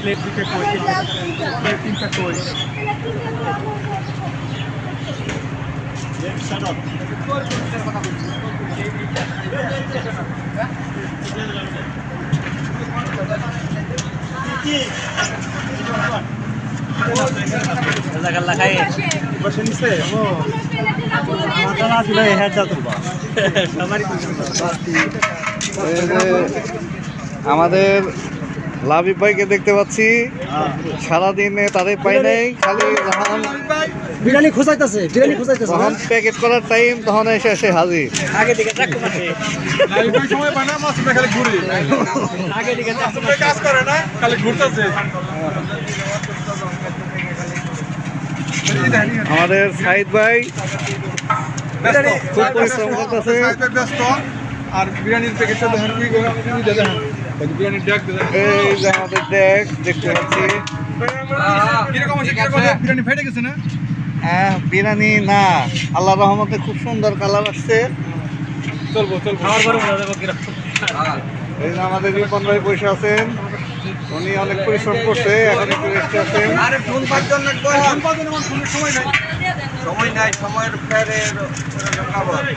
Plate পেলেটের কথা তিনটা কই আমাদের লাভিব ভাইকে দেখতে পাচ্ছি। সারাদিনে তাদের পাই নাই খালি যখন বিরিয়ানি খোঁজাইতেছে বিরিয়ানি খোঁজাইতেছে যখন প্যাকেট করার টাইম তখন এসে এসে হাজির। আগে দিকে সময় বানা মাছ খালি ঘুরে। আগে দিকে চাকু কাজ করে না খালি ঘুরতেছে। আমাদের সাইদ ভাই খুব পরিশ্রম করতেছে। ব্যস্ত আর বিরিয়ানির প্যাকেটটা দেখেন কি করে দেখেন। এই যে আমাদের দেখ দেখতে পাচ্ছি? বিরিয়ানি ফেটে গেছে না হ্যাঁ বিরিয়ানি না আল্লাহ রহমতে খুব সুন্দর কালার আসছে এই যে আমাদের রিপন ভাই বসে আছেন উনি অনেক পরিশ্রম করছে এখন একটু রেস্টে আছেন সময় নাই সময় সময়ের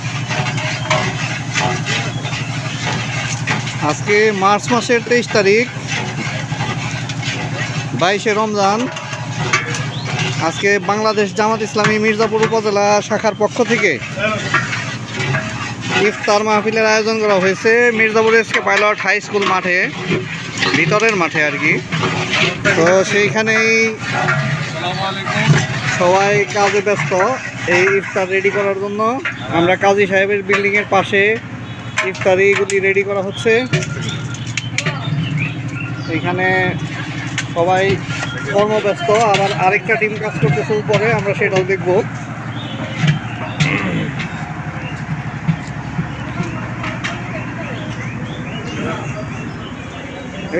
আজকে মার্চ মাসের তেইশ তারিখ, বাইশে রমজান। আজকে বাংলাদেশ জামাত ইসলামী মির্জাপুর উপজেলা শাখার পক্ষ থেকে ইফতার মাহফিলের আয়োজন করা হয়েছে Mirzapur SK pilot high school মাঠে, ভিতরের মাঠে আর কি। তো সেইখানেই সবাই কাজে ব্যস্ত এই ইফতার রেডি করার জন্য। আমরা কাজী সাহেবের বিল্ডিংয়ের পাশে ইফতারিগুলি রেডি করা হচ্ছে। এখানে সবাই কর্মব্যস্ত, আবার আরেকটা টিম কাজ করতেছে উপরে, আমরা সেটাও দেখব।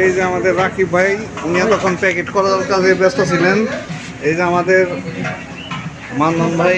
এই যে আমাদের রাকিব ভাই, উনি তখন প্যাকেট করার কাজে ব্যস্ত ছিলেন। এই যে আমাদের মান্নন ভাই।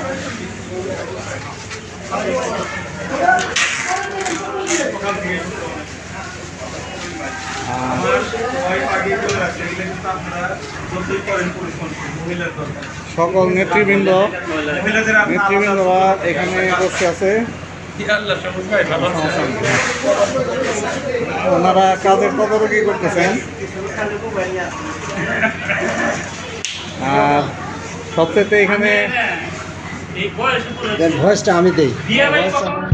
সকল নেতৃবৃন্দ নেতৃবৃন্দরা এখানে বসে আছে। ওনারা কাজের তদারকি করতেছেন। আর সবচেয়ে এখানে এই বয়সে পুরো ভয়েসটা আমি দেই বিয়ে বাড়ি কখন